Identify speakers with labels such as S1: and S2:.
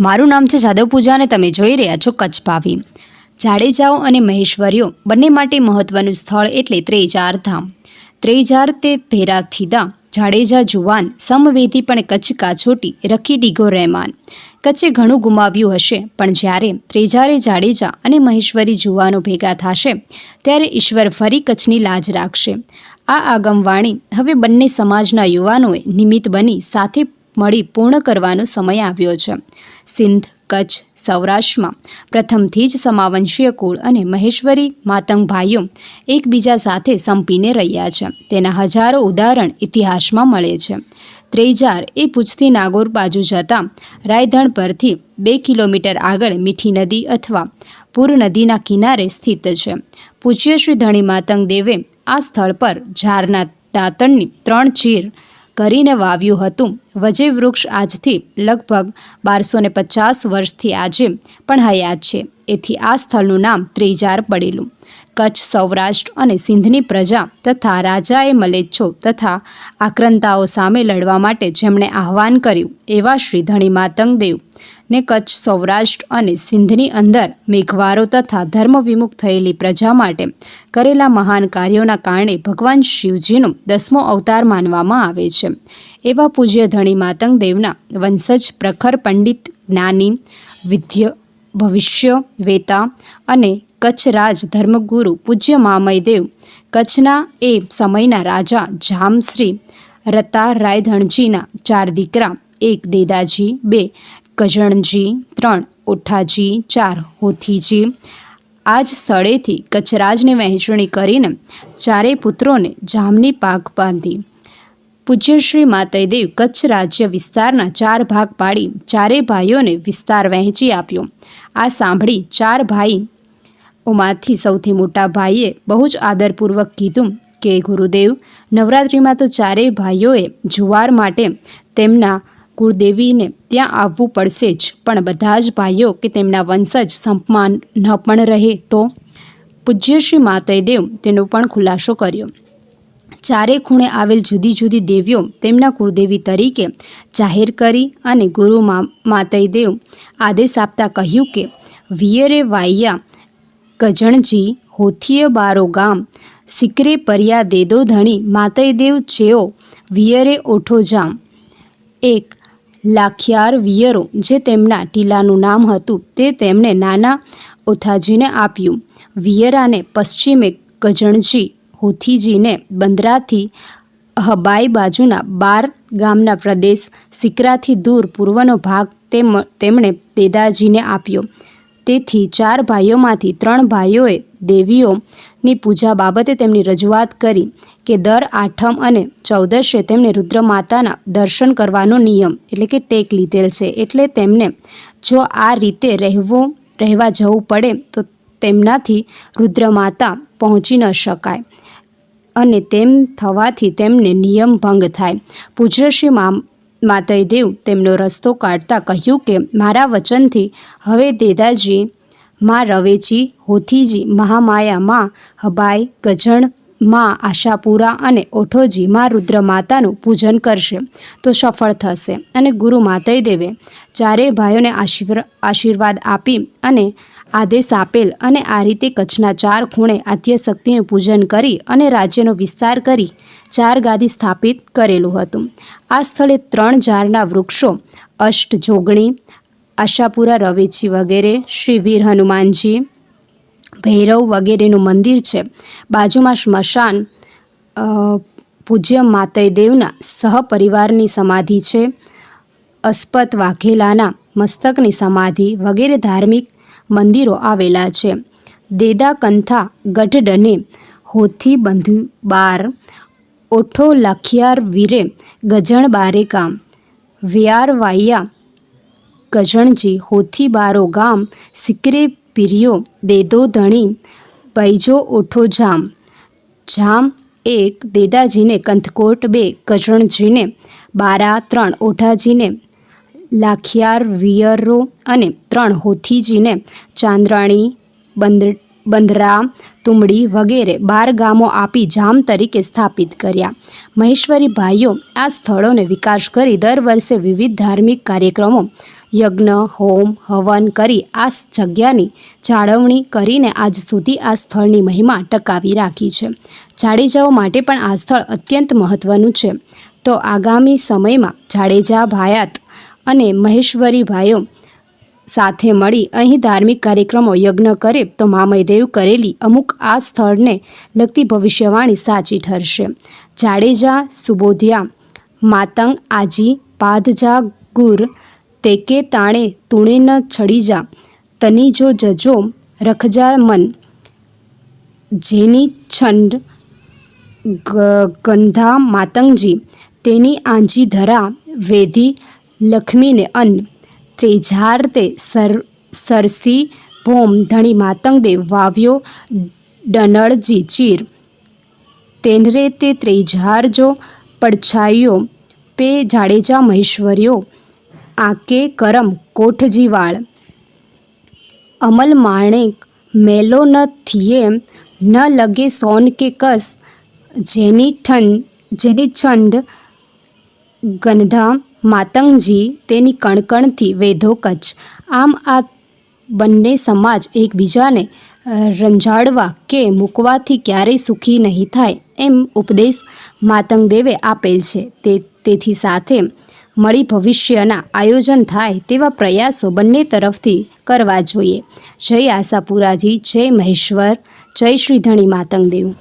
S1: મારું નામ છે જાદવ પૂજા અને તમે જોઈ રહ્યા છો કચ્છ ભાવી. જાડેજાઓ અને મહેશ્વરીઓ બંને માટે મહત્વનું સ્થળ એટલે ત્રેજાર ધામ. ત્રેજાર તે ભેરા થીદા જાડેજા જુવાન સમવેધી પણ કચ્છ કાછોટી રખી ડીગો રહેમાન. કચ્છે ઘણું ગુમાવ્યું હશે, પણ જ્યારે ત્રેજારે જાડેજા અને મહેશ્વરી જુવાનો ભેગા થશે, ત્યારે ઈશ્વર ફરી કચ્છની લાજ રાખશે. આ આગમવાણી હવે બંને સમાજના યુવાનોએ નિમિત્ત બની સાથે મળી પૂર્ણ કરવાનો સમય આવ્યો છે. સિંધ, કચ્છ, સૌરાષ્ટ્રમાં પ્રથમથી જ સમાવંશીય કુળ અને મહેશ્વરી, માતંગ ભાઈઓ એકબીજા સાથે સંપીને રહ્યા છે. તેના હજારો ઉદાહરણ ઇતિહાસમાં મળે છે. ત્રેજાર એ પૂછથી નાગોર બાજુ જતા રાયધણ પરથી બે કિલોમીટર આગળ મીઠી નદી અથવા પૂર નદીના કિનારે સ્થિત છે. પૂજ્ય શ્રી ધણી માતંગ દેવે આ સ્થળ પર ઝારના દાંતણની ત્રણ ચીર કરીને વાવ્યું હતું. વજે વૃક્ષ આજથી લગભગ બારસો ને પચાસ વર્ષથી આજે પણ હયાત છે. એથી આ સ્થળનું નામ ત્રિજાર પડેલું. કચ્છ, સૌરાષ્ટ્ર અને સિંધની પ્રજા તથા રાજાએ મલેચ્છો તથા આક્રંતાઓ સામે લડવા માટે જેમણે આહવાન કર્યું, એવા શ્રી ધણી માતંગ દેવ ને કચ્છ, સૌરાષ્ટ્ર અને સિંધની અંદર મેઘવારો તથા ધર્મ વિમુખ થયેલી પ્રજા માટે કરેલા મહાન કાર્યોના કારણે ભગવાન શિવજીનો દસમો અવતાર માનવામાં આવે છે. એવા પૂજ્ય ધણી માતંગ દેવના વંશજ પ્રખર પંડિત, જ્ઞાની, વિદ્ય, ભવિષ્ય વેતા અને કચ્છ રાજ ધર્મગુરુ પૂજ્ય મામયદેવ કચ્છના એ સમયના રાજા જામશ્રી રતા રાયધણજીના ચાર દીકરા, એક દેદાજી, બે ગજણજી, ત્રણ ઓઠાજી, ચાર હોથીજી. આ જ સ્થળેથી કચ્છરાજને વહેંચણી કરીને ચારેય પુત્રોને જામની પાક બાંધી. પૂજ્ય શ્રી માતયદેવ કચ્છ રાજ્ય વિસ્તારના ચાર ભાગ પાડી ચારેય ભાઈઓને વિસ્તાર વહેંચી આપ્યો. આ સાંભળી ચાર ભાઈ ઓમાંથી સૌથી મોટા ભાઈએ બહુ જ આદરપૂર્વક કીધું કે, ગુરુદેવ, નવરાત્રિમાં તો ચારેય ભાઈઓએ જુવાર માટે તેમના કુળદેવીને ત્યાં આવવું પડશે જ. પણ બધા જ ભાઈઓ કે તેમના વંશજ સંપમાન ન પણ રહે તો? પૂજ્ય શ્રી માતયદેવ તેનો પણ ખુલાસો કર્યો. ચારે ખૂણે આવેલ જુદી જુદી દેવીઓ તેમના કુળદેવી તરીકે જાહેર કરી અને ગુરુ માતયદેવ આદેશ આપતા કહ્યું કે, વિયરે વાયા ગજણજી હોથીય બારો ગામ, સિકરે પરિયા દેદો ધણી માતયદેવ ચેઓ વિયરે ઓઠો જામ. એક લાખિયાર વિયરો, જે તેમના ટીલાનું નામ હતું, તે તેમણે નાના ઓથાજીને આપ્યું. વિયરાને પશ્ચિમે ગજણજી હોથીજીને બંદરાથી હબાઈ બાજુના બાર ગામના પ્રદેશ સિકરાથી દૂર પૂર્વનો ભાગ તેમ, તેમણે દેદાજીને આપ્યો. તેથી ચાર ભાઈઓમાંથી ત્રણ ભાઈઓએ દેવીઓની પૂજા બાબતે તેમની રજૂઆત કરી કે દર આઠમ અને ચૌદશે તેમને રુદ્રમાતાના દર્શન કરવાનો નિયમ, એટલે કે ટેક લીધેલ છે. એટલે તેમને જો આ રીતે રહેવું, રહેવા જવું પડે, તો તેમનાથી રુદ્રમાતા પહોંચી ન શકાય અને તેમ થવાથી તેમને નિયમ ભંગ થાય. પૂજ્યશ્રી મા માતયદેવ તેમનો રસ્તો કાઢતા કહ્યું કે, મારા વચનથી હવે દેદાજી, માં રવેજી હોથીજી મહામાયા માં હબાઈ, ગજણ, માં આશાપુરા અને ઓઠોજી, માં રુદ્રમાતાનું પૂજન કરશે, તો સફળ થશે. અને ગુરુ માતયદેવે ચારેય ભાઈઓને આશીર્વ, આશીર્વાદ આપી અને આદેશ આપેલ અને આ રીતે કચ્છના ચાર ખૂણે આદ્યશક્તિનું પૂજન કરી અને રાજ્યનો વિસ્તાર કરી ચાર ગાદી સ્થાપિત કરેલું હતું. આ સ્થળે ત્રણ ઝાડના વૃક્ષો, અષ્ટ જોગણી, આશાપુરા રવેચી વગેરે, શ્રી વીર હનુમાનજી, ભૈરવ વગેરેનું મંદિર છે. બાજુમાં સ્મશાન પૂજ્ય પૂજ્ય માતયદેવના સહપરિવારની સમાધિ છે. અસ્પત વાઘેલાના મસ્તકની સમાધિ વગેરે ધાર્મિક મંદિરો આવેલા છે. દેદા કંથા ગઢડને હોથી બંધુ બાર ઓઠો લખિયાર વીરે ગજણ બારે ગામ. વ્યાર વાયા ગજણજી હોથી બારો ગામ. સિકરે પીરિયો દેદો ધણી બૈજો ઓઠો જામ. જામ એક દેદાજીને કંથકોટ, બે ગજણજીને બારા, ત્રણ ઓઠાજીને લાખિયાર વિયરો અને ત્રણ હોથીજીને ચાંદ્રાણી બંદ બંધરા, તુમડી વગેરે બાર ગામો આપી જામ તરીકે સ્થાપિત કર્યા. મહેશ્વરી ભાઈઓ આ સ્થળોને વિકાસ કરી દર વર્ષે વિવિધ ધાર્મિક કાર્યક્રમો, યજ્ઞ, હોમ, હવન કરી આ જગ્યાની જાળવણી કરીને આજ સુધી આ સ્થળની મહિમા ટકાવી રાખી છે. જાડેજાઓ માટે પણ આ સ્થળ અત્યંત મહત્ત્વનું છે. તો આગામી સમયમાં જાડેજા, ભાયાત અને મહેશ્વરી ભાઈઓ સાથે મળી અહીં ધાર્મિક કાર્યક્રમો યજ્ઞ કરે તો મામયદેવ કરેલી અમુક આ સ્થળને લગતી ભવિષ્યવાણી સાચી ઠરશે. જાડેજા, સુબોધિયા, માતંગ, આજી, પાધજા, ગુર, તેકે, તાણે તુણે ન છડી જા તની જો જજો, રખજા, મન, જેની છંડ ગંધા, માતંગજી, તેની આંજી, ધરા, વેધી, લક્ષ્મીને અન્ન ત્રેઝાર તે સર, સરસી, ભોમ, ધણી માતંગદે વાવ્યો, ડનળજી, ચીર. તેનરે તે ત્રેઝાર જો પડછાયો, પે જાડેજા, મહેશ્વર્યો. આકે કરમ, કોઠજીવાળ. અમલ માણેક મેલો ન થિયે ન લગે સોન કે કસ. જેની ઠન જેની છંડ ગંધા માતંગજી તેની કણકણથી વેધો કચ્છ. આમ આ બંને સમાજ એકબીજાને રંજાડવા કે મૂકવાથી ક્યારેય સુખી નહીં થાય એમ ઉપદેશ માતંગદેવે આપેલ છે. તે, તેથી સાથે મળી ભવિષ્યના આયોજન થાય તેવા પ્રયાસો બંને તરફથી કરવા જોઈએ. જય આશાપુરાજી, જય મહેશ્વર, જય શ્રી ધણી માતંગદેવ.